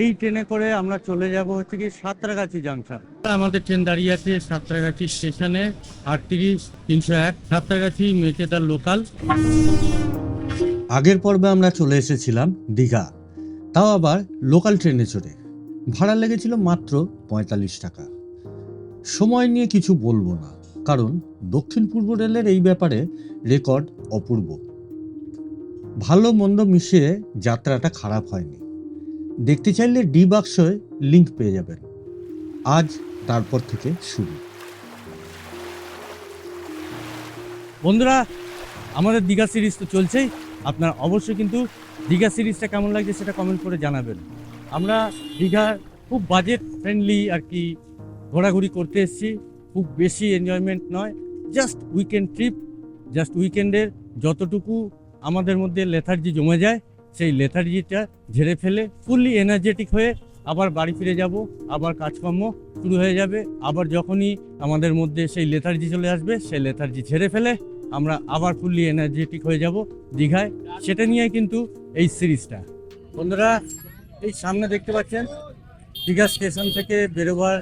এই ট্রেনে করে আমরা চলে যাব হচ্ছে কি সাঁতরাগাছি জাংশন। আমাদের ট্রেন দাঁড়িয়ে আছে সাঁতরাগাছি স্টেশনে, আটত্রিশ, তিনশো এক, সাঁতরাগাছি মেচেদার লোকাল। আগের পর্বে আমরা চলে এসেছিলাম দীঘা, তাও আবার লোকাল ট্রেনে চড়ে। ভাড়া লেগেছিল মাত্র পঁয়তাল্লিশ টাকা। সময় নিয়ে কিছু বলব না, কারণ দক্ষিণ পূর্ব রেলের এই ব্যাপারে রেকর্ড অপূর্ব। ভালো মন্দ মিশিয়ে যাত্রাটা খারাপ হয়নি। দেখতে চাইলে ডি বাক্সয় লিঙ্ক পেয়ে যাবেন। আজ তারপর থেকে শুরু। বন্ধুরা, আমাদের দীঘা সিরিজ তো চলছেই। আপনারা অবশ্যই কিন্তু দীঘা সিরিজটা কেমন লাগছে সেটা কমেন্ট করে জানাবেন। আমরা দীঘা খুব বাজেট ফ্রেন্ডলি আর কি ঘোরাঘুরি করতে এসেছি। খুব বেশি এনজয়মেন্ট নয় জাস্ট উইকেন্ড ট্রিপ জাস্ট উইকেন্ডের যতটুকু আমাদের মধ্যে লেথার্জি জমে যায় সেই লেথার্জিটা ঝেড়ে ফেলে ফুললি এনার্জেটিক হয়ে আবার বাড়ি ফিরে যাব, আবার কাজকর্ম শুরু হয়ে যাবে, আবার যখনই আমাদের মধ্যে সেই লেথার্জি চলে আসবে, সেই লেথার্জি ঝেড়ে ফেলে আমরা আবার ফুললি এনার্জেটিক হয়ে যাব দীঘায়। সেটা নিয়ে কিন্তু এই সিরিজটা। বন্ধুরা, এই সামনে দেখতে পাচ্ছেন, দীঘা স্টেশন থেকে বেরোবার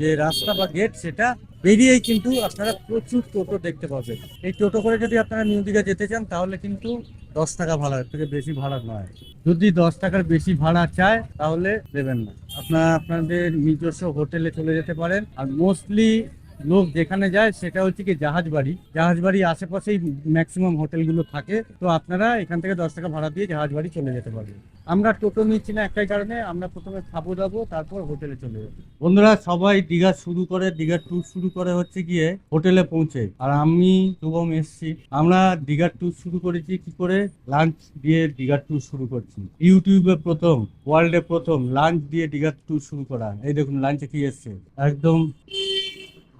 যে রাস্তা বা গেট সেটা বেরিয়েই কিন্তু আপনারা প্রচুর টোটো দেখতে পাবেন। এই টোটো করে যদি আপনারা নিউ দীঘা যেতে চান, তাহলে কিন্তু দশ টাকা ভাড়া থেকে বেশি ভাড়া নয়। যদি দশ টাকার বেশি ভাড়া চায়, তাহলে দেবেন না। আপনার, আপনাদের নিজস্ব হোটেলে চলে যেতে পারেন। আর মোস্টলি লোক যেখানে যায় সেটা হচ্ছে কি জাহাজ বাড়ি। জাহাজ বাড়ি আশেপাশেই ম্যাক্সিমাম হোটেলগুলো থাকে। তো আপনারা এখান থেকে দশ টাকা ভাড়া দিয়ে জাহাজ বাড়ি চলে যেতে পারবেন। আমরা টোটো নিচ্ছি না একটাই কারণে আমরা প্রথমে খাব দাবো তারপর হোটেলে চলে যাব। বন্ধুরা সবাই দীঘা শুরু করে দীঘার ট্যুর শুরু করে হচ্ছে গিয়ে হোটেলে পৌঁছে। আর আমি শুভম এসছি। আমরা দীঘার ট্যুর শুরু করেছি কি করে? লাঞ্চ দিয়ে দীঘার ট্যুর শুরু করছি। ইউটিউবে প্রথম ওয়ার্ল্ডে প্রথম লাঞ্চ দিয়ে দীঘার ট্যুর শুরু করা। এই দেখুন লাঞ্চে কি এসছে? একদম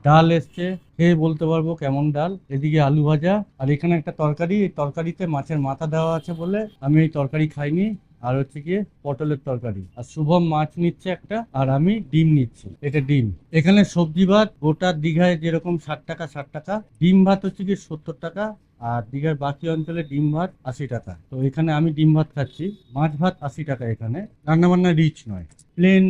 ডাল এসছে, খেয়ে বলতে পারব কেমন ডাল। এদিকে আলু ভাজা, আর এখানে একটা তরকারি, এই তরকারিতে মাছের মাথা দেওয়া আছে বলে আমি এই তরকারি খাইনি। আর হচ্ছে গিয়ে পটলের তরকারি। আর শুভম মাছ নিচ্ছে একটা, আর আমি ডিম নিচ্ছি। এটা ডিম। এখানে সবজি ভাত, গোটা দীঘায় যেরকম ষাট টাকা ষাট টাকা। ডিম ভাত হচ্ছে গিয়ে সত্তর টাকা, আর দীঘার বাকি অঞ্চলে ডিম ভাত আশি টাকা। তো এখানে আমি ডিম ভাত খাচ্ছি। মাছ ভাত আশি টাকা এখানে। রান্না বান্না রিচ নয়। প্লেন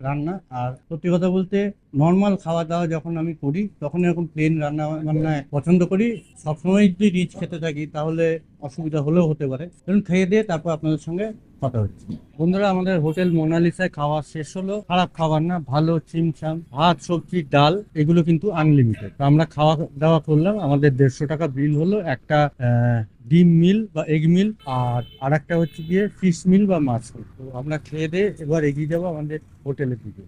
রান্না। আর সত্যি কথা বলতে নর্মাল খাওয়া দাওয়া যখন আমি করি, তখন এরকম প্লেন রান্না বান্না পছন্দ করি। সবসময় যদি রিচ খেতে থাকি, তাহলে অসুবিধা হলেও হতে পারে। ধরুন, খেয়ে দিয়ে তারপর আপনাদের সঙ্গে কথা হচ্ছে। বন্ধুরা, আমাদের হোটেল মোনালিসায় খাওয়া শেষ হলো। খারাপ খাবার না, ভালো চিমচাম, ভাত, সবজি, ডাল, এগুলো কিন্তু আনলিমিটেড আমরা খাওয়া দাওয়া করলাম, আমাদের দেড়শো টাকা বিল হলো একটা ডিম মিল বা এগ মিল, আর আর একটা হচ্ছে গিয়ে ফিশ মিল বা মাছ মিল। তো আমরা খেয়ে দিয়ে এবার এগিয়ে যাব আমাদের হোটেলের দিকে।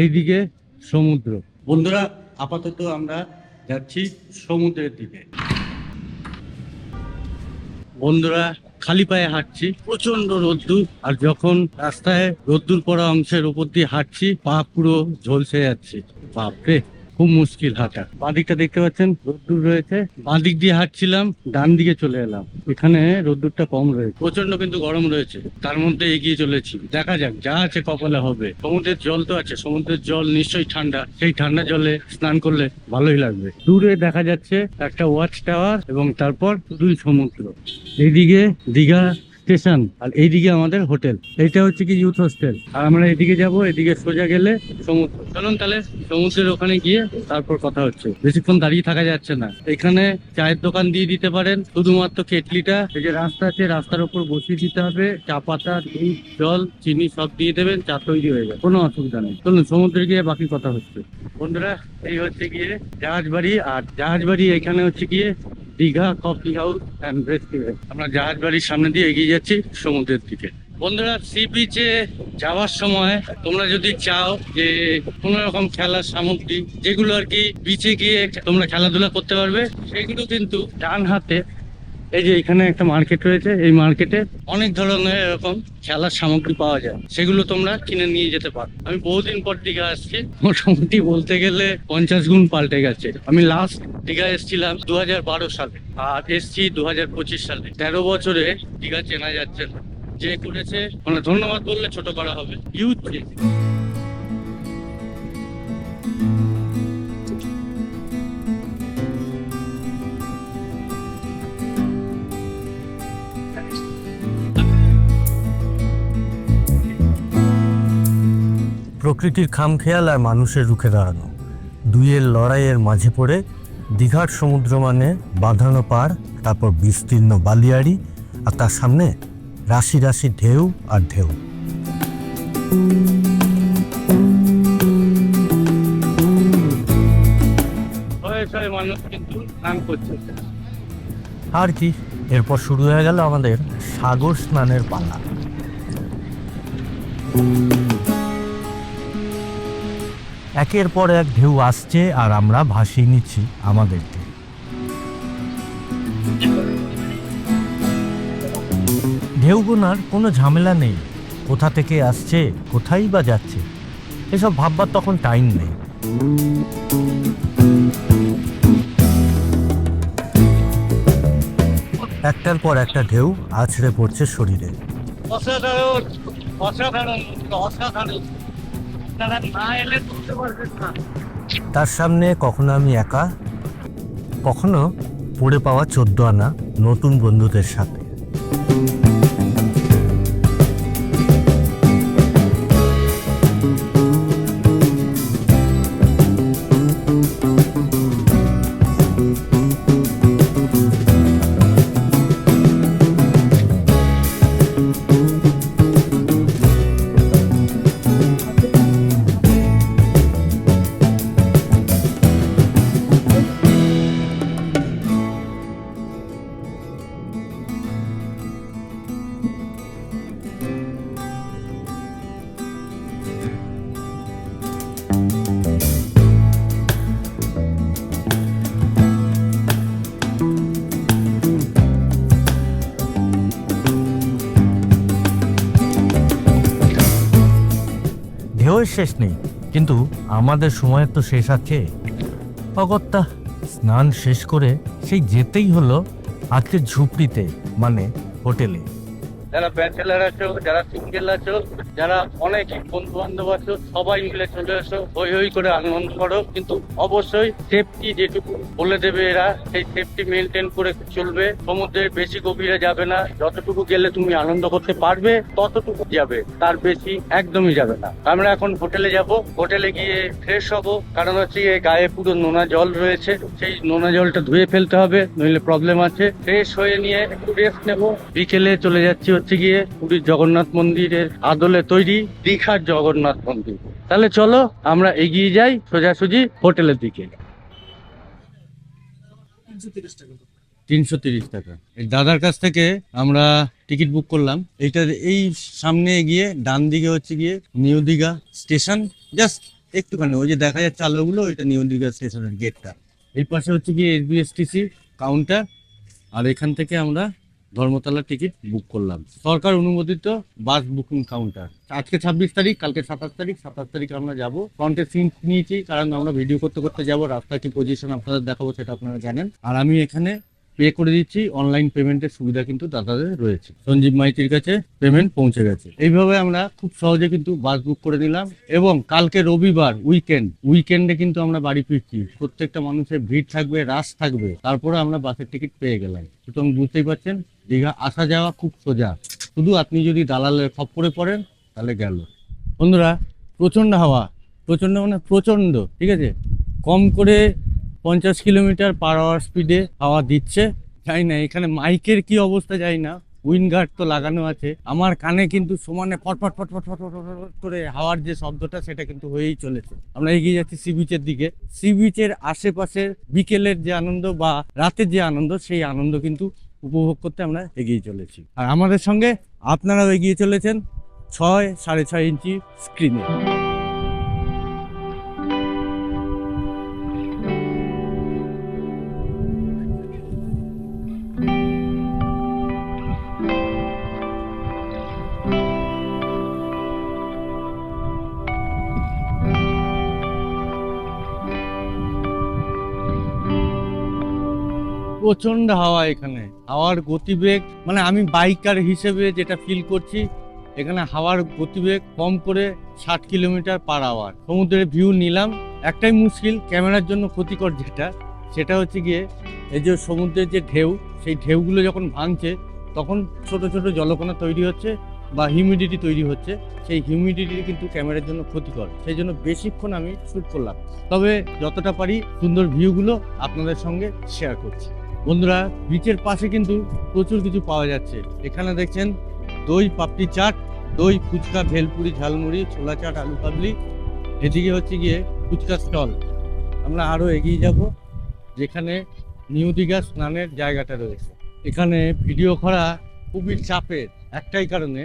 এইদিকে সমুদ্র। বন্ধুরা, আপাতত আমরা যাচ্ছি সমুদ্রের দিকে। বন্ধুরা, খালি পায়ে হাঁটছি প্রচণ্ড রোদ্দুর, আর যখন রাস্তায় রোদ্দুর পড়া অংশের উপর দিয়ে হাঁটছি, পা পুরো ঝলসে যাচ্ছে। বাপরে! খুব মুশকিল হাঁটা। বাঁদিকটা দেখতে পাচ্ছেন, রোদ্দুর রয়েছে। বাঁদিক দিয়ে হাঁটছিলাম, ডান দিকে চলে এলাম। এখানে রোদ্দুরটা কম রয়েছে। প্রচণ্ড কিন্তু গরম রয়েছে। তার মধ্যে এগিয়ে চলেছি। দেখা যাক, যা আছে কপালে হবে। সমুদ্রের জল তো আছে। সমুদ্রের জল নিশ্চয়ই ঠান্ডা। সেই ঠান্ডা জলে স্নান করলে ভালোই লাগবে। দূরে দেখা যাচ্ছে একটা ওয়াচ টাওয়ার এবং তারপর দুই সমুদ্র। এইদিকে দীঘা স্টেশন, আর এইদিকে আমাদের হোটেল। এইটা হচ্ছে কি ইউথ হোস্টেল আর আমরা এদিকে যাব এদিকে সোজা গেলে সমুদ্র। চলুন তাহলে সমুদ্রের ওখানে গিয়ে তারপর কথা হচ্ছে। বেশিক্ষণ দাঁড়িয়ে থাকা যাচ্ছে না। এখানে চায়ের দোকান দিয়ে দিতে পারেন। শুধুমাত্র কেটলিটা, এই যে রাস্তা আছে, রাস্তার উপর বসিয়ে দিতে হবে। চা পাতা, দুধ, জল, চিনি সব দিয়ে দেবেন, চা তৈরি হয়ে যাবে। কোনো অসুবিধা নেই। চলুন সমুদ্রে গিয়ে বাকি কথা হচ্ছে। বন্ধুরা, এই হচ্ছে গিয়ে জাহাজ বাড়ি আর জাহাজ বাড়ি এখানে হচ্ছে গিয়ে Digha coffee house and restaurant আমরা জাহাজ বাড়ির সামনে দিয়ে এগিয়ে যাচ্ছি সমুদ্রের দিকে। বন্ধুরা সি বিচে যাওয়ার সময় তোমরা যদি চাও যে কোনো রকম খেলার সামগ্রী, যেগুলো আর কি বিচে গিয়ে তোমরা খেলাধুলা করতে পারবে, সেগুলো কিন্তু ডান হাতে এই যে এখানে একটা মার্কেট রয়েছে, এই মার্কেটে অনেক ধরনের এরকম খেলার সামগ্রী পাওয়া যায়। সেগুলো তোমরা কিনে নিয়ে যেতে পারো। আমি বহুদিন পর দীঘা আসছি। মোটামুটি বলতে গেলে পঞ্চাশ গুণ পাল্টে গেছে। আমি লাস্ট দীঘা এসেছিলাম দু হাজার বারো সালে আর এসছি দু হাজার পঁচিশ সালে। তেরো বছরে দীঘা চেনা যাচ্ছে না। যে করেছে মানে ধন্যবাদ বললে ছোট করা হবে। ইউথ প্রকৃতির খামখেয়াল আর মানুষের রুখে দাঁড়ানো। দুইয়ের লড়াইয়ের মাঝে পড়ে দীঘার সমুদ্র মানে বাঁধানো পার তারপর বিস্তীর্ণ বালিয়াড়ি আর তার সামনে রাশি রাশি ঢেউ আর ঢেউ। শয়ে শয়ে মানুষ কিন্তু স্নান করছে। আর কি এরপর শুরু হয়ে গেল আমাদের সাগর স্নানের পালা। একের পর এক ঢেউ আসছে আর আমরা ভাসিয়ে নিচ্ছি আমাদেরকে। ঢেউ গোনার কোনো ঝামেলা নেই। কোথা থেকে আসছে, কোথায় বা যাচ্ছে, এসব ভাববার তখন টাইম নেই। একটার পর একটা ঢেউ আছড়ে পড়ছে শরীরে। অসাধারণ অসাধারণ অসাধারণ। তার সামনে কখনো আমি একা কখনো পড়ে পাওয়া চোদ্দ আনা নতুন বন্ধুদের সাথে। শেষ নেই। কিন্তু আমাদের সময়ের তো শেষ আছে। অগত্যা, স্নান শেষ করে সেই যেতেই হলো আজকের ঝুপড়িতে মানে হোটেলে। যারা ব্যাচেলার আছো, যারা সিঙ্গেল আছো, যারা অনেক বন্ধু বান্ধব আছো, সবাই মিলে চলে এসো, হই হই করে আনন্দ করো। কিন্তু অবশ্যই সেফটি যেটুকু বলে দেবে এরা, সেই সেফটি মেনটেন করে চলবে। সমুদ্রের বেশি গভীরে যাবে না। যতটুকু গেলে তুমি আনন্দ করতে পারবে, ততটুকু যাবে। তার বেশি একদমই যাবে না। আমরা এখন হোটেলে যাব। হোটেলে গিয়ে ফ্রেশ হব। কারণ হচ্ছে গিয়ে গায়ে পুরো নোনা জল রয়েছে। সেই নোনা জলটা ধুয়ে ফেলতে হবে, নইলে প্রবলেম আছে। ফ্রেশ হয়ে নিয়ে একটু রেস্ট নেব। বিকেলে চলে যাচ্ছি হচ্ছে গিয়ে পুরীর জগন্নাথ মন্দিরের আদলে তৈরি দীঘার জগন্নাথ মন্দির। তাহলে চলো, আমরা এগিয়ে যাই সোজাসুজি হোটেলের দিকে। তিনশো তিরিশ টাকা। এই দাদার কাছ থেকে আমরা টিকিট বুক করলাম। এইটা এই সামনে গিয়ে ডান দিকে হচ্ছে গিয়ে নিউ দীঘা স্টেশন। জাস্ট একটুখানি, ওই যে দেখা যাচ্ছে আলোগুলো, ওইটা নিউ দীঘা স্টেশনের গেটটা এই পাশে হচ্ছে গিয়ে এসবিএসটিসি কাউন্টার আর এখান থেকে আমরা ধর্মতলা টিকিট বুক করলাম। সরকার অনুমোদিত বাস বুকিং কাউন্টার আজকে ছাব্বিশ তারিখ, কালকে সাতাশ তারিখ। সাতাশ তারিখ আমরা যাব। ফ্রন্টের সিম নিয়েছি, কারণ আমরা ভিডিও করতে করতে যাব। রাস্তার কি পজিশন আপনাদের দেখাবো সেটা আপনারা জানেন। আর আমি এখানে পে করে দিচ্ছি অনলাইন পেমেন্টের সুবিধা কিন্তু দাদাদের রয়েছে। সঞ্জীব মাইতির কাছে পেমেন্ট পৌঁছে গেছে। এইভাবে আমরা খুব সহজে কিন্তু বাস বুক করে নিলাম এবং কালকে রবিবার উইকেন্ড উইকেন্ডে কিন্তু আমরা বাড়ি ফিরছি। প্রত্যেকটা মানুষের ভিড় থাকবে রাশ থাকবে। তারপরে আমরা বাসের টিকিট পেয়ে গেলাম। সুতরাং বুঝতেই পারছেন, দীঘা আসা যাওয়া খুব সোজা। শুধু আপনি যদি দালালের খপ্পরে পড়েন, তাহলে গেল। বন্ধুরা প্রচণ্ড হাওয়া। প্রচণ্ড মানে প্রচণ্ড ঠিক আছে? কম করে পঞ্চাশ কিলোমিটার পার আওয়ার স্পিডে হাওয়া দিচ্ছে। জানি না, এখানে মাইকের কি অবস্থা জানি না উইন্ড গার্ড তো লাগানো আছে। আমার কানে কিন্তু সমানে ফটফট ফটফট ফটফট করে হাওয়ার যে শব্দটা, সেটা কিন্তু হয়েই চলেছে। আমরা এগিয়ে যাচ্ছি সি বিচের দিকে। সি বিচের আশেপাশের বিকেলের যে আনন্দ বা রাতের যে আনন্দ, সেই আনন্দ কিন্তু উপভোগ করতে আমরা এগিয়ে চলেছি। আর আমাদের সঙ্গে আপনারাও এগিয়ে চলেছেন ছয় সাড়ে ছয় ইঞ্চি স্ক্রিনে প্রচণ্ড হাওয়া এখানে। হাওয়ার গতিবেগ মানে আমি বাইকার হিসেবে যেটা ফিল করছি, এখানে হাওয়ার গতিবেগ কম করে ষাট কিলোমিটার পার আওয়ার সমুদ্রের ভিউ নিলাম। একটাই মুশকিল, ক্যামেরার জন্য ক্ষতিকর যেটা, সেটা হচ্ছে গিয়ে এই যে সমুদ্রের যে ঢেউ, সেই ঢেউগুলো যখন ভাঙছে, তখন ছোট ছোট জলকণা তৈরি হচ্ছে বা হিউমিডিটি তৈরি হচ্ছে। সেই হিউমিডিটি কিন্তু ক্যামেরার জন্য ক্ষতিকর। সেই জন্য বেশিক্ষণ আমি শ্যুট করলাম। তবে যতটা পারি সুন্দর ভিউগুলো আপনাদের সঙ্গে শেয়ার করছি। বন্ধুরা বিচের পাশে কিন্তু প্রচুর কিছু পাওয়া যাচ্ছে। এখানে দেখছেন, দই পাপড়ি চাট, দই, ফুচকা, ভেলপুরি, ঝালমুড়ি, ছোলা চাট, আলু কাবলি। এদিকে হচ্ছে গিয়ে ফুচকা স্টল। আমরা আরও এগিয়ে যাব, যেখানে নিউ দীঘা স্নানের জায়গাটা রয়েছে। এখানে ভিডিও করা খুবই চাপের একটাই কারণে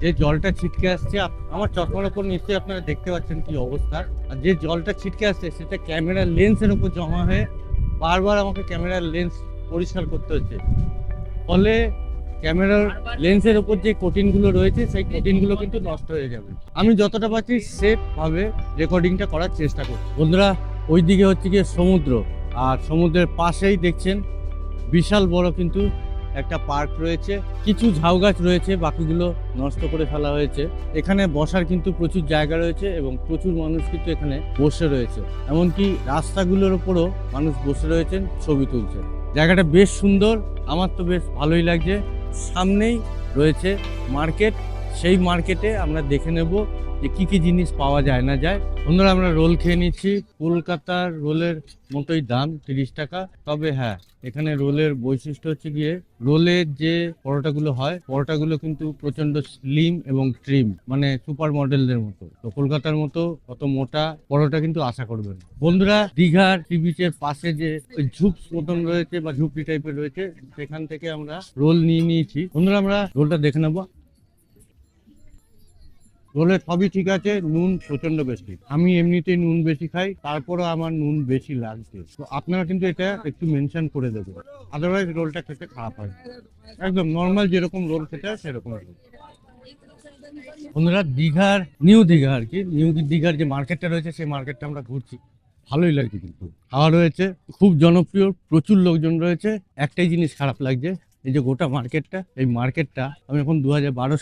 যে জলটা ছিটকে আসছে আমার চশমার ওপর নিশ্চয়ই আপনারা দেখতে পাচ্ছেন কি অবস্থা। আর যে জলটা ছিটকে আসছে, সেটা ক্যামেরার লেন্সের উপর জমা হয়ে বারবার আমাকে ক্যামেরার লেন্স পরিষ্কার করতে হচ্ছে। ফলে ক্যামেরার লেন্সের উপর যে কোটিনগুলো রয়েছে, সেই কোটিনগুলো কিন্তু নষ্ট হয়ে যাবে। আমি যতটা পারছি সেফভাবে রেকর্ডিংটা করার চেষ্টা করছি। বন্ধুরা ওই দিকে হচ্ছে গিয়ে সমুদ্র। আর সমুদ্রের পাশেই দেখছেন বিশাল বড় কিন্তু একটা পার্ক রয়েছে, কিছু ঝাউ গাছ রয়েছে, বাকিগুলো নষ্ট করে ফেলা হয়েছে। এখানে বসার কিন্তু প্রচুর জায়গা রয়েছে এবং প্রচুর মানুষ কিন্তু এখানে বসে রয়েছে। এমনকি রাস্তাগুলোর ওপরও মানুষ বসে রয়েছেন, ছবি তুলছে জায়গাটা বেশ সুন্দর, আমার তো বেশ ভালোই লাগছে। সামনেই রয়েছে মার্কেট সেই মার্কেটে আমরা দেখে নেব যে কি কি জিনিস পাওয়া যায় না যায়। বন্ধুরা, আমরা রোল খেয়ে নিচ্ছি। কলকাতার রোলের মতোই দাম তিরিশ টাকা। তবে হ্যাঁ এখানে রোলের বৈশিষ্ট্য হচ্ছে গিয়ে রোলের যে পরোটাগুলো হয়, পরোটাগুলো কিন্তু প্রচণ্ড স্লিম এবং ট্রিম মানে সুপার মডেলদের মতো। তো কলকাতার মতো অত মোটা পরোটা কিন্তু আশা করবেন না। বন্ধুরা, দীঘার সি বিচের পাশে যে ওই ঝুপ মতন রয়েছে বা ঝুপড়ি টাইপের রয়েছে, সেখান থেকে আমরা রোল নিয়ে নিয়েছি। বন্ধুরা, আমরা রোলটা দেখে নেব। রোলের সবই ঠিক আছে, নুন প্রচণ্ড বেশি। আমি এমনিতেই নুন বেশি খাই, তারপরও আমার নুন বেশি লাগছে। তো আপনারা কিন্তু এটা একটু মেনশন করে দেবেন। আদারওয়াইজ রোলটা খেতে খারাপ হয় একদম নর্মাল যেরকম রোল খেতে হয় সেরকম বন্ধুরা, দীঘার নিউ দীঘা আর কি? নিউ দীঘার যে মার্কেটটা রয়েছে, সেই মার্কেটটা আমরা ঘুরছি। ভালোই লাগছে কিন্তু। খাওয়া রয়েছে, খুব জনপ্রিয়, প্রচুর লোকজন রয়েছে। একটাই জিনিস খারাপ লাগছে এই যে গোটা মার্কেটটা, এই মার্কেটটা আমি যখন দু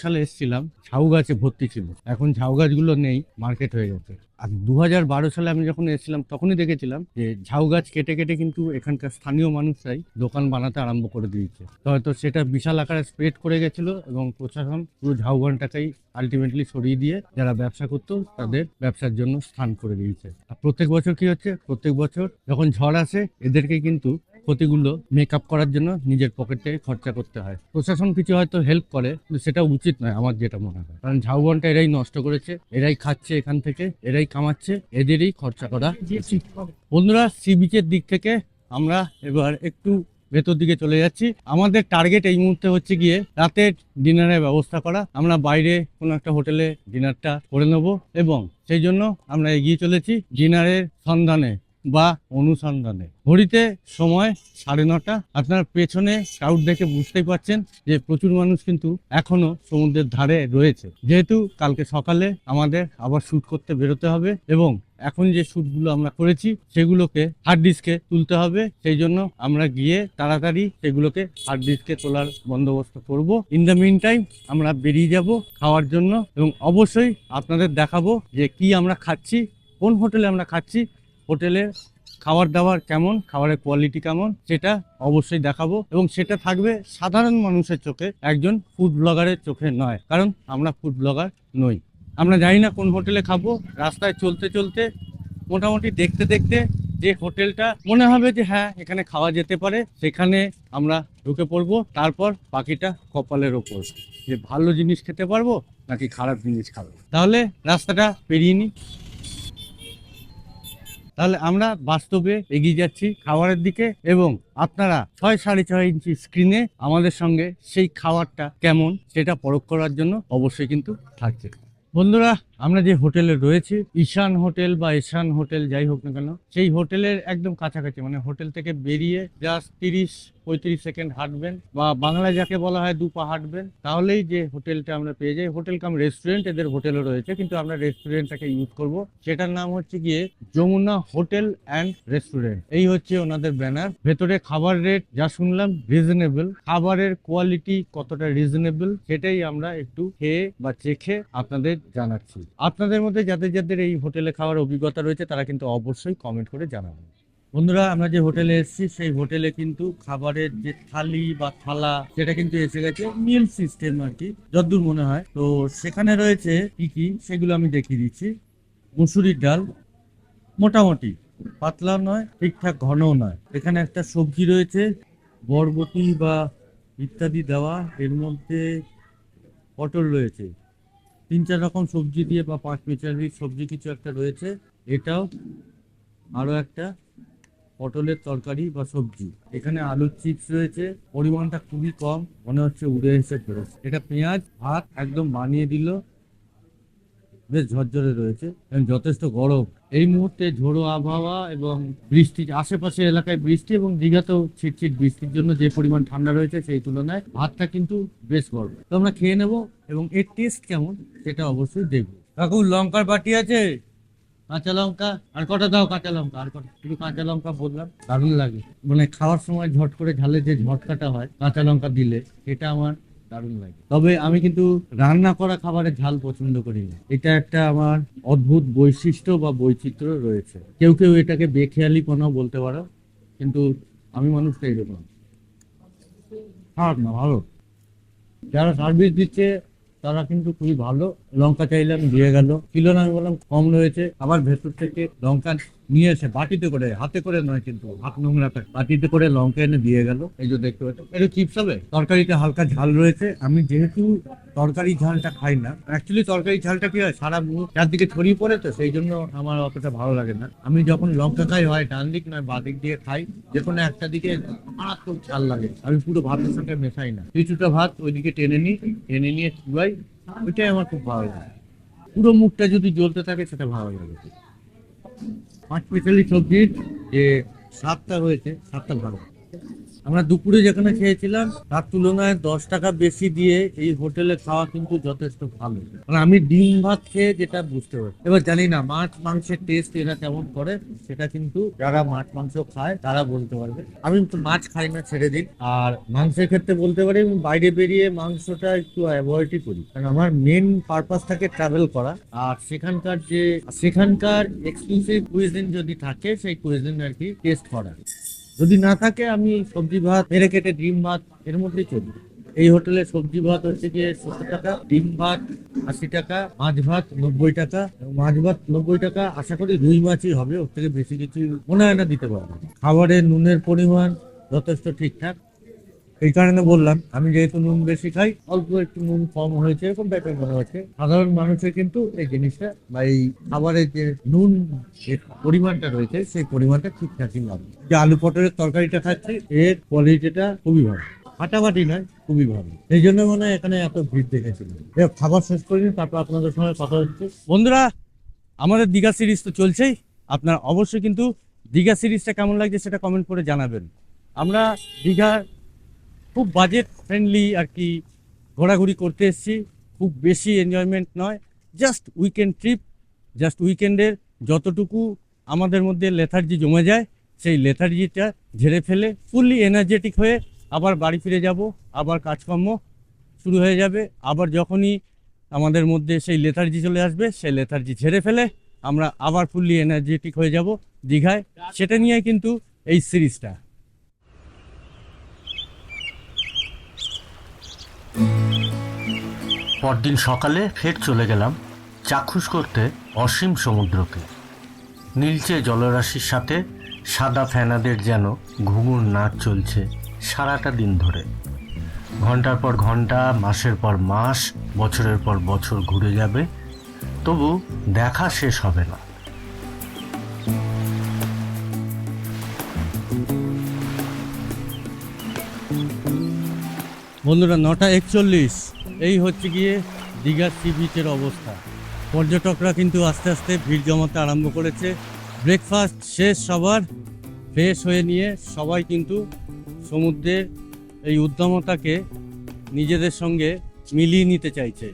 সালে এসেছিলাম, ঝাউ গাছে ভর্তি ছিল। এখন ঝাউ গাছগুলো নেই, মার্কেট হয়ে গেছে। আর দু হাজার বারো সালে আমি যখন এসেছিলাম, তখনই দেখেছিলাম যে ঝাউ গাছ কেটে কেটে কিন্তু এখানকার স্থানীয় মানুষরাই দোকান বানাতে আরম্ভ করে দিয়েছে। হয়তো সেটা বিশাল আকারে স্প্রেড করে গেছিল এবং প্রশাসন পুরো ঝাউবনটাকেই আলটিমেটলি সরিয়ে দিয়ে যারা ব্যবসা করতো, তাদের ব্যবসার জন্য স্থান করে দিয়েছে। আর প্রত্যেক বছর কি হচ্ছে? প্রত্যেক বছর যখন ঝড় আসে, এদেরকে কিন্তু ক্ষতিগুলো মেকআপ করার জন্য নিজের পকেট থেকে খরচা করতে হয়। প্রশাসন কিছু হয়তো হেল্প করে সেটা উচিত নয় আমার যেটা মনে হয়। কারণ ঝাউবনটা এরাই নষ্ট করেছে, এরাই খাচ্ছে এখান থেকে, এরাই কামাচ্ছে, এদেরই খরচা করা বন্ধুরা সি বিচের দিক থেকে আমরা এবার একটু ভেতর দিকে চলে যাচ্ছি। আমাদের টার্গেট এই মুহূর্তে হচ্ছে গিয়ে রাতের ডিনারের ব্যবস্থা করা। আমরা বাইরে কোনো একটা হোটেলে ডিনারটা করে নেব এবং সেই জন্য আমরা এগিয়ে চলেছি ডিনারের সন্ধানে। বা অনুসন্ধানে। ঘড়িতে সময় সাড়ে নটা। আপনার পেছনে ক্রাউড দেখে বুঝতেই পারছেন যে প্রচুর মানুষ কিন্তু এখনও সমুদ্রের ধারে রয়েছে। যেহেতু কালকে সকালে আমাদের আবার শ্যুট করতে বেরোতে হবে এবং এখন যে শ্যুটগুলো আমরা করেছি সেগুলোকে হার্ড ডিস্কে তুলতে হবে। সেই জন্য আমরা গিয়ে তাড়াতাড়ি সেগুলোকে হার্ড ডিস্কে তোলার বন্দোবস্ত করব। ইন দ্য মিন টাইম আমরা বেরিয়ে যাব খাওয়ার জন্য এবং অবশ্যই আপনাদের দেখাবো যে কি আমরা খাচ্ছি, কোন হোটেলে আমরা খাচ্ছি হোটেলের খাবার দাবার কেমন, খাবারের কোয়ালিটি কেমন, সেটা অবশ্যই দেখাবো এবং সেটা থাকবে সাধারণ মানুষের চোখে, একজন ফুড ব্লগারের চোখে নয়, কারণ আমরা ফুড ব্লগার নই। আমরা জানি না কোন হোটেলে খাব, রাস্তায় চলতে চলতে, মোটামুটি দেখতে দেখতে যে হোটেলটা, মনে হবে যে হ্যাঁ এখানে খাওয়া যেতে পারে, সেখানে আমরা ঢুকে পড়ব, তারপর বাকিটা কপালের ওপর। যে ভালো জিনিস খেতে পারব, নাকি খারাপ জিনিস খাব? তাহলে রাস্তাটা পেরিয়ে নিই। তাহলে আমরা বাস্তবে এগিয়ে যাচ্ছি খাবারের দিকে এবং আপনারা ছয় সাড়ে ছয় ইঞ্চি স্ক্রিনে আমাদের সঙ্গে সেই খাবারটা কেমন সেটা পরখ করার জন্য অবশ্যই কিন্তু থাকছে। বন্ধুরা, আমরা যে হোটেলে রয়েছি, ঈশান হোটেল বা ঈশান হোটেল যাই হোক না কেন, সেই হোটেলের একদম কাছাকাছি মানে হোটেল থেকে বেরিয়ে জাস্ট তিরিশ পঁয়ত্রিশ সেকেন্ড হাঁটবেন বা বাংলায় যাকে বলা হয় দু পা হাঁটবেন, তাহলেই যে হোটেলটা আমরা পেয়ে যাই। হোটেল কাম রেস্টুরেন্ট, এদের হোটেলও রয়েছে, কিন্তু আমরা রেস্টুরেন্টটাকে ইউজ করব। সেটার নাম হচ্ছে গিয়ে যমুনা হোটেল অ্যান্ড রেস্টুরেন্ট। এই হচ্ছে ওনাদের ব্যানার। ভেতরে খাবার রেট, যা শুনলাম রিজনেবল খাবারের কোয়ালিটি কতটা রিজনেবল সেটাই আমরা একটু খেয়ে বা চেখে আপনাদের জানাচ্ছি। আপনাদের মধ্যে যাদের যাদের এই হোটেলে খাওয়ার অভিজ্ঞতা রয়েছে, তারা কিন্তু অবশ্যই কমেন্ট করে জানাবেন। বন্ধুরা, আমরা যে হোটেলে এসেছি, সেই হোটেলে কিন্তু খাবারের যে থালি বা থালা, সেটা কিন্তু এসে গেছে মিল সিস্টেম আর কি, যদ্দূর মনে হয়। তো সেখানে রয়েছে কি কি, সেগুলো আমি দেখিয়ে দিচ্ছি। মুসুরির ডাল, মোটামুটি পাতলা নয়, ঠিকঠাক ঘনও নয়। এখানে একটা সবজি রয়েছে, বরবটি বা ইত্যাদি দেওয়া। এর মধ্যে পটল রয়েছে। তিন চার রকম সবজি দিয়ে বা পাঁচ মিটারি সবজি কিছু একটা রয়েছে। এটাও আরও একটা পটলের তরকারি বা সবজি। এখানে আলুর চিপস রয়েছে, পরিমাণটা খুবই কম, মনে হচ্ছে উড়ে এসে ফেরত এটা পেঁয়াজ, ভাত একদম বানিয়ে দিল, বেশ ঝরঝরে রয়েছে, এবং যথেষ্ট গরম। এই মুহূর্তে ঝোড়ো আবহাওয়া এবং বৃষ্টি, আশেপাশে এলাকায় বৃষ্টি এবং দীঘাতেও ছিটছিট বৃষ্টির জন্য যে পরিমাণ ঠান্ডা রয়েছে সেই তুলনায় ভাতটা কিন্তু বেশ গরম। তো আমরা খেয়ে নেব, এবং এর টেস্ট কেমন সেটা অবশ্যই দেখব। কাকু, লঙ্কার বাটি আছে? কাঁচা লঙ্কা, আর কটা দাও কাঁচা লঙ্কা, আর কটা। শুধু কাঁচা লঙ্কা বললাম, দারুণ লাগে। মানে খাওয়ার সময় ঝট করে ঝালের যে ঝটকাটা হয়, কাঁচা লঙ্কা দিলে, সেটা আমার দারুণ লাগে। তবে আমি কিন্তু রান্না করা খাবারের ঝাল পছন্দ করি না। এটা একটা আমার অদ্ভুত বৈশিষ্ট্য বা বৈচিত্র্য রয়েছে। কেউ কেউ এটাকে বেখেয়ালি কোনো বলতে পারো, কিন্তু আমি মানুষটা এরকম। খারাপ না, ভালো। যারা সার্ভিস দিচ্ছে, তারা কিন্তু খুবই ভালো। লঙ্কা চাইলাম, দিয়ে গেল। কিলো না, আমি বললাম, কম রয়েছে। আবার ভেতর থেকে লঙ্কা নিয়ে এসে বাটিতে করে, হাতে করে নয় কিন্তু, হাত নোংরা থাকে বাটিতে করে লঙ্কা এনে দিয়ে গেল। এই যে দেখতে পাচ্ছ এটা চিপস হবে? তরকারিতে হালকা ঝাল রয়েছে। আমি যেহেতু তরকারি ঝালটা খাই না অ্যাকচুয়ালি তরকারি ঝালটা কি হয়, সারা মুখ চারদিকে ছড়িয়ে পড়ে তো, সেই জন্য আমার অতটা ভালো লাগে না। আমি যখন লঙ্কা খাই, হয় ডান দিক নয়, বাঁ দিক দিয়ে খাই, যে কোনো একটা দিকে মারাত্মক ঝাল লাগে। আমি পুরো ভাতের সঙ্গে মেশাই না। কিছুটা ভাত ওইদিকে টেনে নিই, টেনে নিয়ে চুয়াই ওইটাই আমার খুব ভালো লাগে। পুরো মুখটা যদি জ্বলতে থাকে, সেটা ভালো লাগে। পাঁচ পঁয়তাল্লিশ সবজির যে সাতটা হয়েছে সাতটা ভালো। আমরা দুপুরে যেখানে খেয়েছিলাম, তার তুলনায় দশ টাকা বেশি দিয়ে এই হোটেলে খাওয়া কিন্তু যথেষ্ট ভালো। মানে আমি ডিম ভাত খেয়ে যেটা বুঝতে পারি এবার জানি না, মাছ মাংসের টেস্ট এরা কেমন করে, সেটা কিন্তু যারা মাছ মাংস খায়, তারা বলতে পারবে। আমি মাছ খাই না, ছেড়ে দিন আর মাংসের ক্ষেত্রে বলতে পারি, আমি বাইরে বেরিয়ে মাংসটা একটু অ্যাভয়েডই করি। কারণ আমার মেন পারপাস থাকে ট্রাভেল করা। আর সেখানকার যে, সেখানকার এক্সক্লুসিভ কুইজিন যদি থাকে, সেই কুইজিন আর কি টেস্ট করা। যদি না থাকে, আমি সবজি ভাত, মেরে কেটে ডিম ভাত, এর মধ্যেই চলি। এই হোটেলে সবজি ভাত হচ্ছে গিয়ে সত্তর টাকা, ডিম ভাত আশি টাকা, মাছ ভাত নব্বই টাকা মাছ ভাত নব্বই টাকা, আশা করি রুই মাছই হবে, ওর থেকে বেশি কিছু মনে হয় না দিতে পারবে। খাবারের নুনের পরিমাণ যথেষ্ট ঠিকঠাক। এই কারণে বললাম, আমি যেহেতু নুন বেশি খাই, অল্প একটু নুন কম হয়েছে, এরকম টাইপের মনে হচ্ছে। সাধারণ মানুষের কিন্তু এই জিনিসটা বা এই খাবারের যে নুন যে পরিমাণটা রয়েছে, সেই পরিমাণটা ঠিকঠাকই লাগে যে আলু পটলের তরকারিটা খাচ্ছি, এর কোয়ালিটিটা খুবই ভালো। ফাটাফাটি নয়, খুবই ভালো। এই জন্য মনে হয় এখানে এত ভিড় দেখেছিলাম। এবার খাবার শেষ করিনি তারপর আপনাদের সঙ্গে কথা হচ্ছে। বন্ধুরা, আমাদের দীঘা সিরিজ তো চলছেই। আপনার অবশ্যই কিন্তু দীঘা সিরিজটা কেমন লাগছে সেটা কমেন্ট করে জানাবেন। আমরা দীঘা খুব বাজেট ফ্রেন্ডলি আর কি ঘোরাঘুরি করতে এসেছি। খুব বেশি এনজয়মেন্ট নয় জাস্ট উইকেন্ড ট্রিপ জাস্ট উইকেন্ডের যতটুকু আমাদের মধ্যে লেথার্জি জমে যায়, সেই লেথার্জিটা ঝেড়ে ফেলে ফুললি এনার্জেটিক হয়ে আবার বাড়ি ফিরে যাব, আবার কাজকর্ম শুরু হয়ে যাবে, আবার যখনই আমাদের মধ্যে সেই লেথার্জি চলে আসবে, সেই লেথার্জি ঝেড়ে ফেলে আমরা আবার ফুললি এনার্জেটিক হয়ে যাব দীঘায়। সেটা নিয়ে কিন্তু এই সিরিজটা পরদিন সকালে ফের চলে গেলাম চাক্ষুষ করতে অসীম সমুদ্রকে। নীলচে জলরাশির সাথে সাদা ফেনাদের যেন ঘুঙুর নাচ চলছে সারাটা দিন ধরে। ঘণ্টার পর ঘণ্টা, মাসের পর মাস, বছরের পর বছর ঘুরে যাবে, তবু দেখা শেষ হবে না। বন্ধুরা, নটা একচল্লিশ। এই হচ্ছে গিয়ে দীঘার সি বিচের অবস্থা। পর্যটকরা কিন্তু আস্তে আস্তে ভিড় জমাতে আরম্ভ করেছে। ব্রেকফাস্ট শেষ সবার ফ্রেশ হয়ে নিয়ে সবাই কিন্তু সমুদ্রের এই উদ্যমতাকে নিজেদের সঙ্গে মিলিয়ে নিতে চাইছে।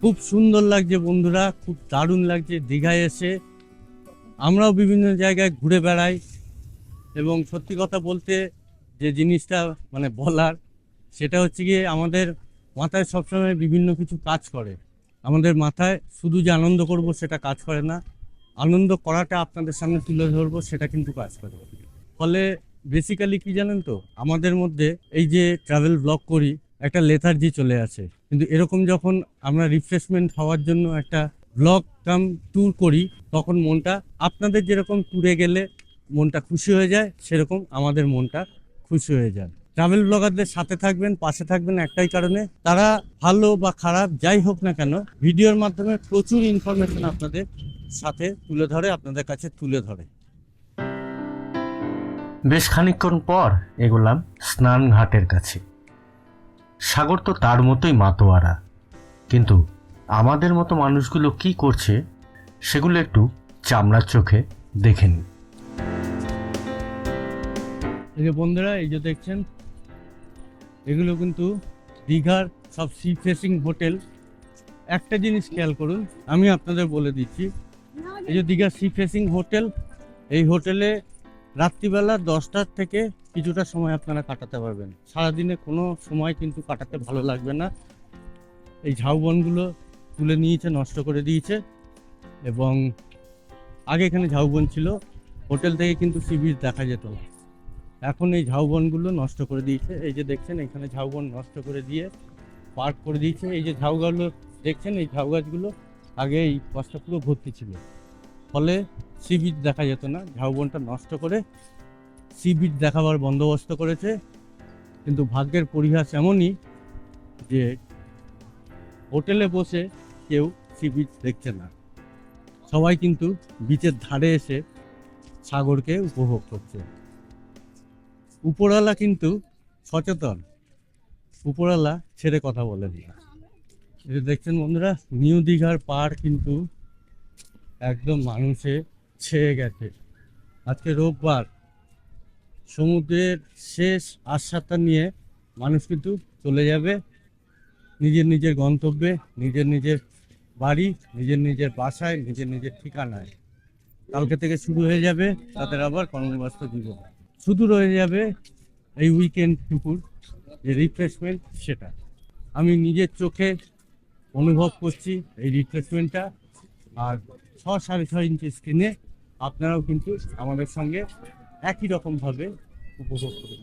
খুব সুন্দর লাগছে বন্ধুরা, খুব দারুণ লাগছে দীঘায় এসে। আমরাও বিভিন্ন জায়গায় ঘুরে বেড়াই এবং সত্যি কথা বলতে যে জিনিসটা মানে বলার সেটা হচ্ছে গিয়ে আমাদের মাথায় সবসময় বিভিন্ন কিছু কাজ করে। আমাদের মাথায় শুধু যে আনন্দ করব সেটা কাজ করে না, আনন্দ করাটা আপনাদের সামনে তুলে ধরবো সেটা কিন্তু কাজ করে। ফলে বেসিক্যালি কি জানেন তো, আমাদের মধ্যে এই যে ট্রাভেল ব্লগ করি, একটা লেথার্জি চলে আসে। কিন্তু এরকম যখন আমরা রিফ্রেশমেন্ট হওয়ার জন্য একটা ব্লগ কাম ট্যুর করি, তখন মনটা, আপনাদের যেরকম ট্যুরে গেলে মনটা খুশি হয়ে যায়, সেরকম আমাদের মনটা খুশি হয়ে যায়। ট্রাভেল ব্লগারদের সাথে থাকবেন পাশে থাকবেন একটাই কারণে। তারা ভালো বা খারাপ যাই হোক না কেন ভিডিওর মাধ্যমে প্রচুর ইনফরমেশন আপনাদের সাথে তুলে ধরে আপনাদের কাছে তুলে ধরে। বেশ খানিকক্ষণ পর এগোলাম স্নান ঘাটের কাছে। সাগর তো তার মতোই মাতোয়ারা। কিন্তু আমাদের মতো মানুষগুলো কি করছে সেগুলো একটু চামড়ার চোখে দেখে নিই। এই যে বন্ধুরা এই যে দেখছেন এগুলো কিন্তু দীঘার সব সি ফেসিং হোটেল একটা জিনিস খেয়াল করুন, আমি আপনাদের বলে দিচ্ছি, এই যে দীঘার সি ফেসিং হোটেল এই হোটেলে রাত্রিবেলা দশটার থেকে কিছুটা সময় আপনারা কাটাতে পারবেন। সারাদিনে কোনো সময় কিন্তু কাটাতে ভালো লাগবে না। এই ঝাউবনগুলো তুলে নিয়েছে, নষ্ট করে দিয়েছে। এবং আগে এখানে ঝাউবন ছিল, হোটেল থেকে কিন্তু সি বিচ দেখা যেত এখন এই ঝাউবনগুলো নষ্ট করে দিয়েছে। এই যে দেখছেন, এখানে ঝাউবন নষ্ট করে দিয়ে পার্ক করে দিয়েছে। এই যে ঝাউ গাছগুলো দেখছেন, এই ঝাউ গাছগুলো আগে এই পাশটা পুরো ভর্তি ছিল। ফলে সি বিচ দেখা যেত না। ঝাউবনটা নষ্ট করে সি বিচ দেখাবার বন্দোবস্ত করেছে। কিন্তু ভাগ্যের পরিহাস এমনই যে হোটেলে বসে কেউ সি বিচ দেখছে না। সবাই কিন্তু বিচের ধারে এসে সাগরকে উপভোগ করছে। উপরওয়ালা কিন্তু সচেতন। উপরওয়ালা ছেড়ে কথা বলেন না। দেখছেন বন্ধুরা, নিউ দীঘার পার কিন্তু একদম মানুষে ছেয়ে গেছে। আজকে রোববার, সমুদ্রের শেষ আশ্বাসটা নিয়ে মানুষ কিন্তু চলে যাবে। নিজের নিজের গন্তব্যে, নিজের নিজের বাড়ি, নিজের নিজের বাসায়, নিজের নিজের ঠিকানায়। কালকে থেকে শুরু হয়ে যাবে, তাদের আবার কর্মব্যস্ত জীবন। শুধু রয়ে যাবে এই উইকেন্ড টুকুর যে রিফ্রেশমেন্ট সেটা। আমি নিজের চোখে অনুভব করছি এই রিফ্রেশমেন্টটা আর ছ সাড়ে ছয় ইঞ্চি স্ক্রিনে আপনারাও কিন্তু আমাদের সঙ্গে একই রকমভাবে উপভোগ করবেন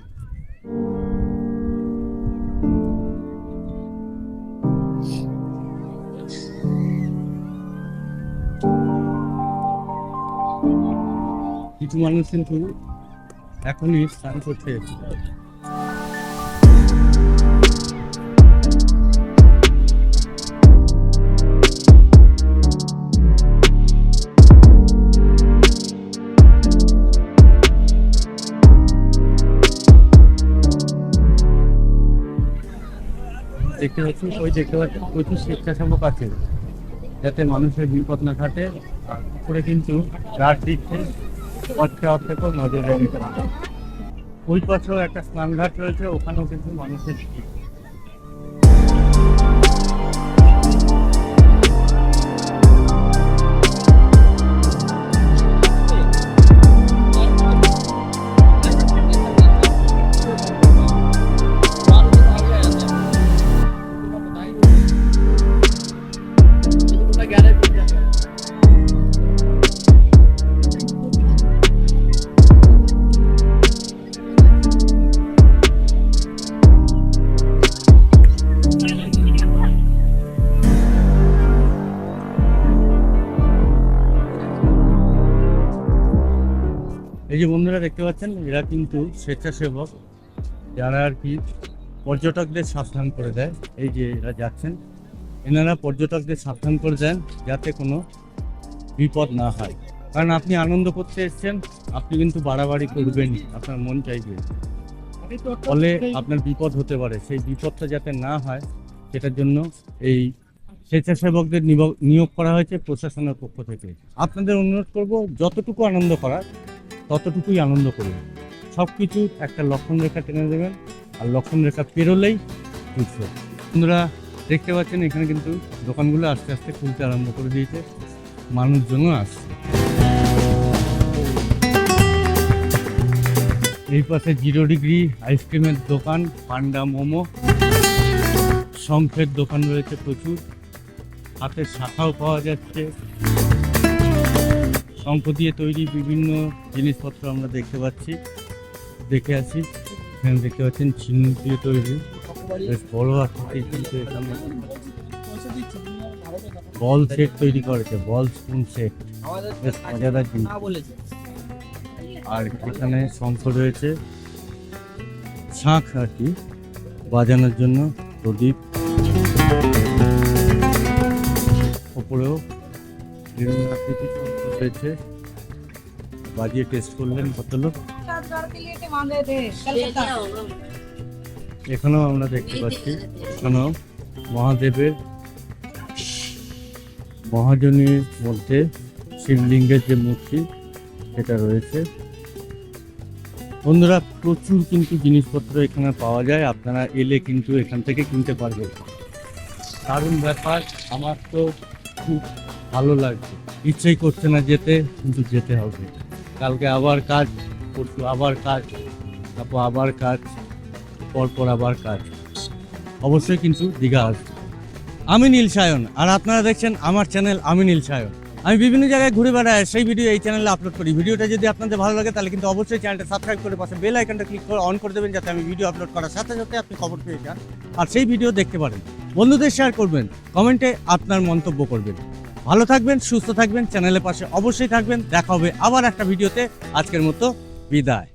কিছু মানুষ কিন্তু এখনই স্নান করতে দেখতে পাচ্ছি, ওই দেখতে পাচ্ছি, প্রচুর স্বেচ্ছাসেবক আছে যাতে মানুষের বিপদ না ঘটে করে কিন্তু গাছ দিচ্ছে। পথে অর্থে ওই পাশেও একটা স্নানঘাট রয়েছে ওখানেও কিন্তু মানুষের ভিড়। দেখতে পাচ্ছেন, এরা কিন্তু স্বেচ্ছাসেবক। যারা আর কি পর্যটকদের সাবধান করে দেয়, এই যে এরা যাচ্ছেন, এনারা পর্যটকদের সাবধান করে দেন যাতে কোনো বিপদ না হয়। কারণ আপনি আনন্দ করতে এসেছেন, আপনি কিন্তু বাড়াবাড়ি করবেনই, আপনার মন চাইবে। ফলে আপনার বিপদ হতে পারে, সেই বিপদটা যাতে না হয়, সেটার জন্য এই স্বেচ্ছাসেবকদের নিয়োগ করা হয়েছে প্রশাসনের পক্ষ থেকে। আপনাদের অনুরোধ করব, যতটুকু আনন্দ করার ততটুকুই আনন্দ করুন। সব কিছু একটা লক্ষণ রেখা টেনে দেবেন, আর লক্ষণ রেখা পেরোলেই যুদ্ধ বন্ধুরা, দেখতে পাচ্ছেন এখানে কিন্তু দোকানগুলো আস্তে আস্তে খুলতে আরম্ভ করে দিয়েছে। মানুষজনও আসছে। এই পাশে জিরো ডিগ্রি আইসক্রিমের দোকান, পান্ডা মোমো। শঙ্খের দোকান রয়েছে প্রচুর। হাতের শাখাও পাওয়া যাচ্ছে। শঙ্খ দিয়ে তৈরি বিভিন্ন জিনিসপত্র আমরা দেখতে পাচ্ছি। দেখে আছি। এখানে দেখতে পাচ্ছেন চিহ্ন দিয়ে তৈরি। বেশ বড় আকৃতির কিন্তু এখানে বল সেট তৈরি করেছে, বল স্পুন সেট। বেশ মজাদার জিনিস। আর এখানে শঙ্খ রয়েছে। শাঁখ আর কি, বাজানোর জন্য প্রদীপ। ওপরেও বিভিন্ন আকৃতির হয়েছে। বাজিয়ে টেস্ট করলেন ভদ্রলোক। এখানেও আমরা দেখতে পাচ্ছি। এখানেও মহাদেবের মহাজনীর মধ্যে শিবলিঙ্গের যে মূর্তি, সেটা রয়েছে। বন্ধুরা, প্রচুর কিন্তু জিনিসপত্র এখানে পাওয়া যায়। আপনারা এলে কিন্তু এখান থেকে কিনতে পারবেন। দারুণ ব্যাপার। আমার তো খুব ভালো লাগছে। ইচ্ছেই করছে না যেতে, কিন্তু যেতে হবে। কালকে আবার কাজ, পরশু আবার কাজ, তারপর আবার কাজ, পরপর আবার কাজ। অবশ্যই কিন্তু দীঘা আসবে। আমি নীল সায়ন, আর আপনারা দেখছেন আমার চ্যানেল আমি নীল সায়ন। আমি বিভিন্ন জায়গায় ঘুরে বেড়াই, সেই ভিডিও এই চ্যানেলে আপলোড করি। ভিডিওটা যদি আপনাদের ভালো লাগে, তাহলে কিন্তু অবশ্যই চ্যানেলটা সাবস্ক্রাইব করে পাশে বেল আইকনটা ক্লিক করে অন করে দেবেন, যাতে আমি ভিডিও আপলোড করার সাথে সাথে আপনি খবর পেয়ে যান। আর সেই ভিডিও দেখতে পারেন। বন্ধুদের শেয়ার করবেন কমেন্টে আপনার মন্তব্য করবেন। ভালো থাকবেন, সুস্থ থাকবেন, চ্যানেলের পাশে অবশ্যই থাকবেন। দেখা হবে আবার একটা ভিডিওতে। আজকের মতো বিদায়।